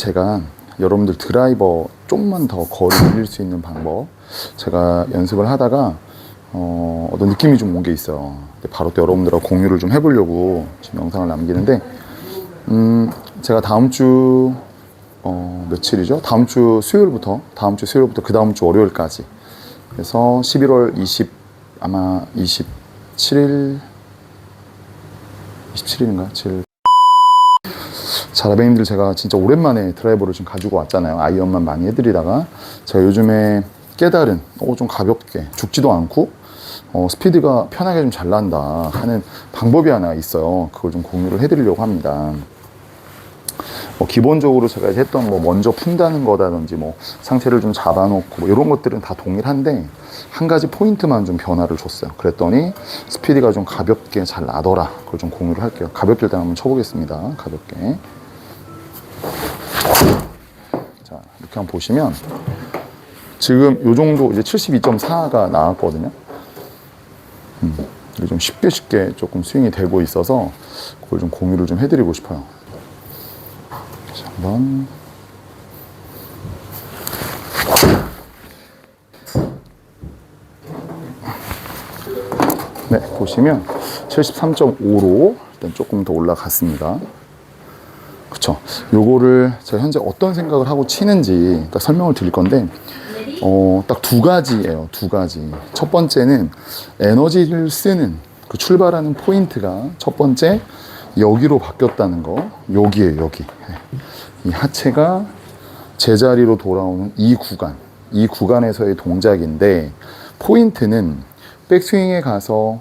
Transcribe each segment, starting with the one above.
제가 여러분들 드라이버 좀만 더 거리 늘릴 수 있는 방법 제가 연습을 하다가 어, 어떤 느낌이 좀 온 게 있어요. 바로 또 여러분들하고 공유를 좀 해보려고 지금 영상을 남기는데 음, 제가 다음 주 어, 며칠이죠? 다음 주 수요일부터 다음 주 수요일부터 그 다음 주 월요일까지 그래서 11월 20 아마 27일 27일인가? 7 자라뱅님들 제가 진짜 오랜만에 드라이버를 좀 가지고 왔잖아요. 아이언만 많이 해드리다가 제가 요즘에 깨달은 어, 좀 가볍게 죽지도 않고 어, 스피드가 편하게 좀 잘 난다 하는 방법이 하나 있어요. 그걸 좀 공유를 해드리려고 합니다. 뭐 기본적으로 제가 했던 뭐 먼저 푼다는 거다든지 뭐 상체를 좀 잡아놓고 뭐 이런 것들은 다 동일한데 한 가지 포인트만 좀 변화를 줬어요. 그랬더니 스피드가 좀 가볍게 잘 나더라. 그걸 좀 공유를 할게요. 가볍게 일단 한번 쳐보겠습니다. 가볍게. 자 이렇게 한번 보시면 지금 요 정도 이제 72.4가 나왔거든요. 음, 좀 쉽게 쉽게 조금 스윙이 되고 있어서 그걸 좀 공유를 좀 해드리고 싶어요. 자, 한번 네 보시면 73.5로 일단 조금 더 올라갔습니다. 그쵸. 요거를 제가 현재 어떤 생각을 하고 치는지 딱 설명을 드릴 건데, 어, 딱 두 가지예요. 두 가지. 첫 번째는 에너지를 쓰는 그 출발하는 포인트가 첫 번째 여기로 바뀌었다는 거. 여기에요, 여기. 예. 이 하체가 제자리로 돌아오는 이 구간. 이 구간에서의 동작인데, 포인트는 백스윙에 가서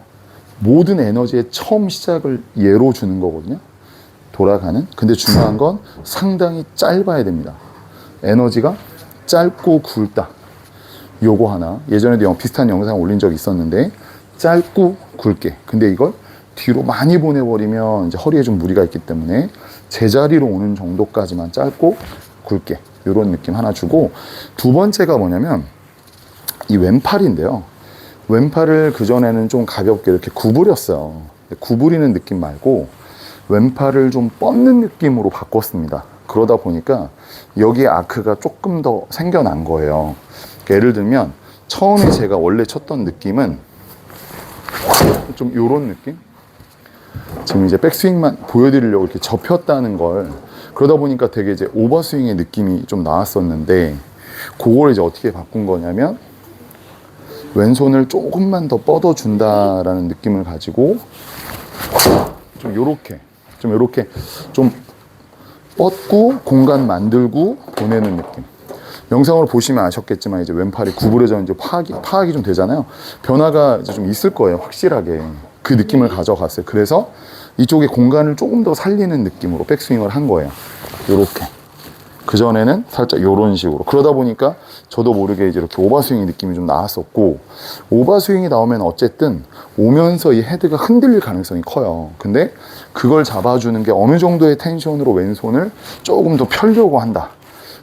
모든 에너지의 처음 시작을 얘로 주는 거거든요. 돌아가는. 근데 중요한 건 상당히 짧아야 됩니다. 에너지가 짧고 굵다. 요거 하나. 예전에도 영- 비슷한 영상 올린 적이 있었는데 짧고 굵게. 근데 이걸 뒤로 많이 보내버리면 이제 허리에 좀 무리가 있기 때문에 제자리로 오는 정도까지만 짧고 굵게. 요런 느낌 하나 주고 두 번째가 뭐냐면 이 왼팔인데요. 왼팔을 그전에는 좀 가볍게 이렇게 구부렸어요. 구부리는 느낌 말고 왼팔을 좀 뻗는 느낌으로 바꿨습니다. 그러다 보니까 여기에 아크가 조금 더 생겨난 거예요. 예를 들면 처음에 제가 원래 쳤던 느낌은 좀 요런 느낌? 지금 이제 백스윙만 보여드리려고 이렇게 접혔다는 걸 그러다 보니까 되게 이제 오버스윙의 느낌이 좀 나왔었는데 그걸 이제 어떻게 바꾼 거냐면 왼손을 조금만 더 뻗어준다라는 느낌을 가지고 좀 요렇게 좀 요렇게 좀 뻗고 공간 만들고 보내는 느낌. 영상으로 보시면 아셨겠지만 이제 왼팔이 구부려져 이제 파악이 파악이 좀 되잖아요. 변화가 이제 좀 있을 거예요, 확실하게. 그 느낌을 가져갔어요. 그래서 이쪽에 공간을 조금 더 살리는 느낌으로 백스윙을 한 거예요. 요렇게. 그 전에는 살짝 요런 식으로. 그러다 보니까 저도 모르게 이제 이렇게 오버스윙의 느낌이 좀 나왔었고, 오버스윙이 나오면 어쨌든 오면서 이 헤드가 흔들릴 가능성이 커요. 근데 그걸 잡아주는 게 어느 정도의 텐션으로 왼손을 조금 더 펴려고 한다.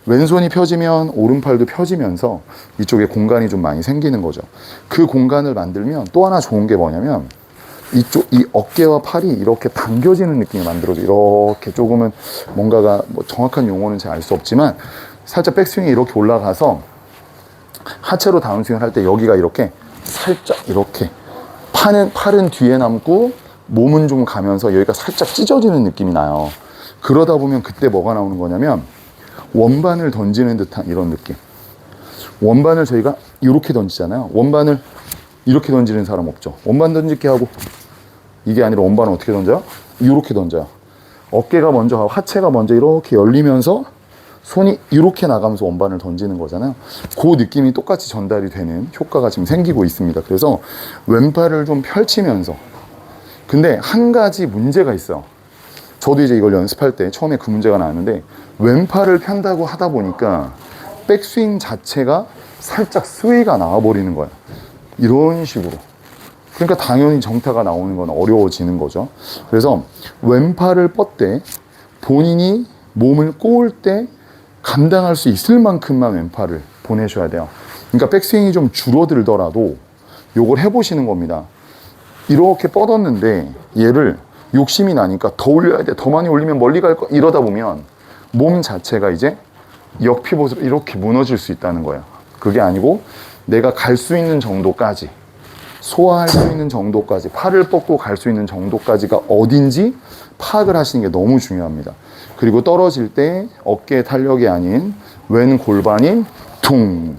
왼손이 펴지면 오른팔도 펴지면서 이쪽에 공간이 좀 많이 생기는 거죠. 그 공간을 만들면 또 하나 좋은 게 뭐냐면 이쪽 이 어깨와 팔이 이렇게 당겨지는 느낌이 만들어져. 이렇게 조금은 뭔가가 뭐 정확한 용어는 잘 알 수 없지만 살짝 백스윙이 이렇게 올라가서 하체로 다운스윙을 할 때 여기가 이렇게 살짝 이렇게 팔은 팔은 뒤에 남고 몸은 좀 가면서 여기가 살짝 찢어지는 느낌이 나요. 그러다 보면 그때 뭐가 나오는 거냐면 원반을 던지는 듯한 이런 느낌. 원반을 저희가 이렇게 던지잖아요. 원반을 이렇게 던지는 사람 없죠. 원반 던질게 하고 이게 아니라 원반을 어떻게 던져요? 이렇게 던져요. 어깨가 먼저 하고 하체가 먼저 이렇게 열리면서 손이 이렇게 나가면서 원반을 던지는 거잖아요. 그 느낌이 똑같이 전달이 되는 효과가 지금 생기고 있습니다. 그래서 왼팔을 좀 펼치면서 근데 한 가지 문제가 있어요. 저도 이제 이걸 연습할 때 처음에 그 문제가 나왔는데 왼팔을 편다고 하다 보니까 백스윙 자체가 살짝 스웨이가 나와버리는 거야. 이런 식으로. 그러니까 당연히 정타가 나오는 건 어려워지는 거죠. 그래서 왼팔을 뻗되 본인이 몸을 꼬을 때 감당할 수 있을 만큼만 왼팔을 보내셔야 돼요. 그러니까 백스윙이 좀 줄어들더라도 요걸 해보시는 겁니다. 이렇게 뻗었는데 얘를 욕심이 나니까 더 올려야 돼. 더 많이 올리면 멀리 갈 거. 이러다 보면 몸 자체가 이제 역피봇으로 이렇게 무너질 수 있다는 거예요. 그게 아니고 내가 갈 수 있는 정도까지 소화할 수 있는 정도까지 팔을 뻗고 갈 수 있는 정도까지가 어딘지 파악을 하시는 게 너무 중요합니다. 그리고 떨어질 때 어깨 탄력이 아닌 왼 골반이 퉁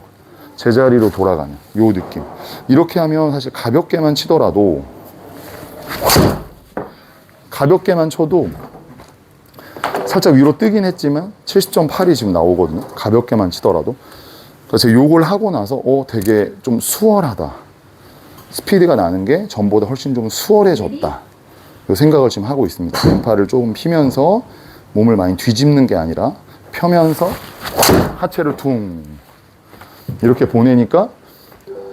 제자리로 돌아가는 요 느낌. 이렇게 하면 사실 가볍게만 치더라도 가볍게만 쳐도 살짝 위로 뜨긴 했지만 70.8이 지금 나오거든요. 가볍게만 치더라도. 그래서 요걸 하고 나서 어 되게 좀 수월하다. 스피드가 나는 게 전보다 훨씬 좀 수월해졌다. 요 생각을 지금 하고 있습니다. 왼팔을 조금 피면서 몸을 많이 뒤집는 게 아니라 펴면서 하체를 퉁 이렇게 보내니까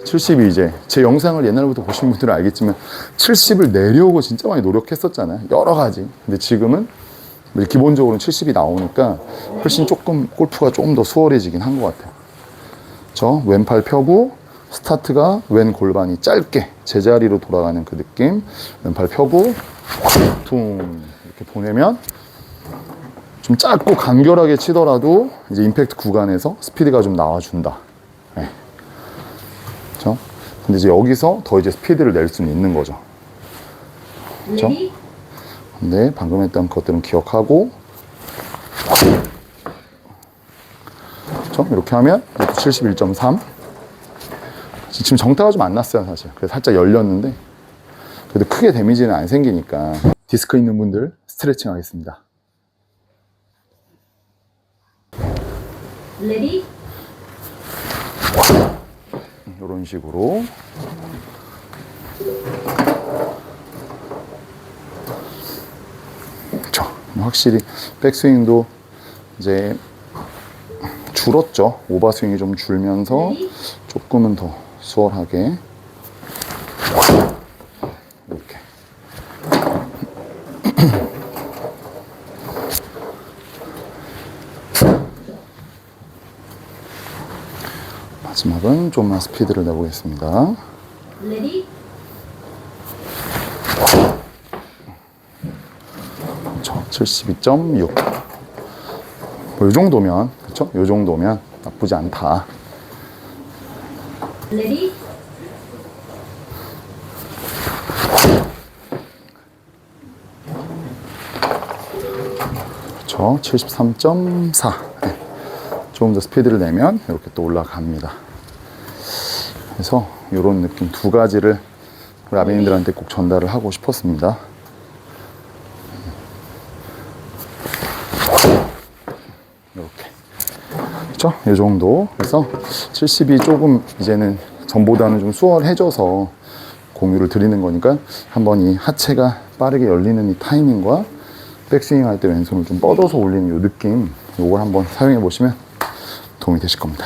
70이 이제 제 영상을 옛날부터 보신 분들은 알겠지만 70을 내려오고 진짜 많이 노력했었잖아요. 여러 가지. 근데 지금은 기본적으로 70이 나오니까 훨씬 조금 골프가 조금 더 수월해지긴 한 것 같아요. 저 왼팔 펴고 스타트가 왼 골반이 짧게 제자리로 돌아가는 그 느낌. 왼팔 펴고 퉁 이렇게 보내면 좀 짧고 간결하게 치더라도 이제 임팩트 구간에서 스피드가 좀 나와준다. 네. 그렇죠? 근데 이제 여기서 더 이제 스피드를 낼 수는 있는 거죠. 그렇죠? 근데 방금 했던 것들은 기억하고 그렇죠? 이렇게 하면 이것도 71.3 지금 정타가 좀 안 났어요 사실 그래서 살짝 열렸는데 그래도 크게 데미지는 안 생기니까 디스크 있는 분들 스트레칭 하겠습니다 Ready? 이런 식으로 그렇죠. 확실히 백스윙도 이제 줄었죠. 오버스윙이 좀 줄면서 조금은 더 수월하게 마지막은 좀만 스피드를 내보겠습니다. 그렇죠. 72.6. 뭐, 이 정도면, 그렇죠? 이 정도면 나쁘지 않다. 그렇죠. 73.4. 네. 조금 더 스피드를 내면 이렇게 또 올라갑니다. 그래서 이런 느낌 두 가지를 라베인들한테 꼭 전달을 하고 싶었습니다. 이렇게. 그렇죠? 이 정도. 그래서 70이 조금 이제는 전보다는 좀 수월해져서 공유를 드리는 거니까 한번 이 하체가 빠르게 열리는 이 타이밍과 백스윙 할 때 왼손을 좀 뻗어서 올리는 이 느낌 요걸 한번 사용해 보시면 도움이 되실 겁니다.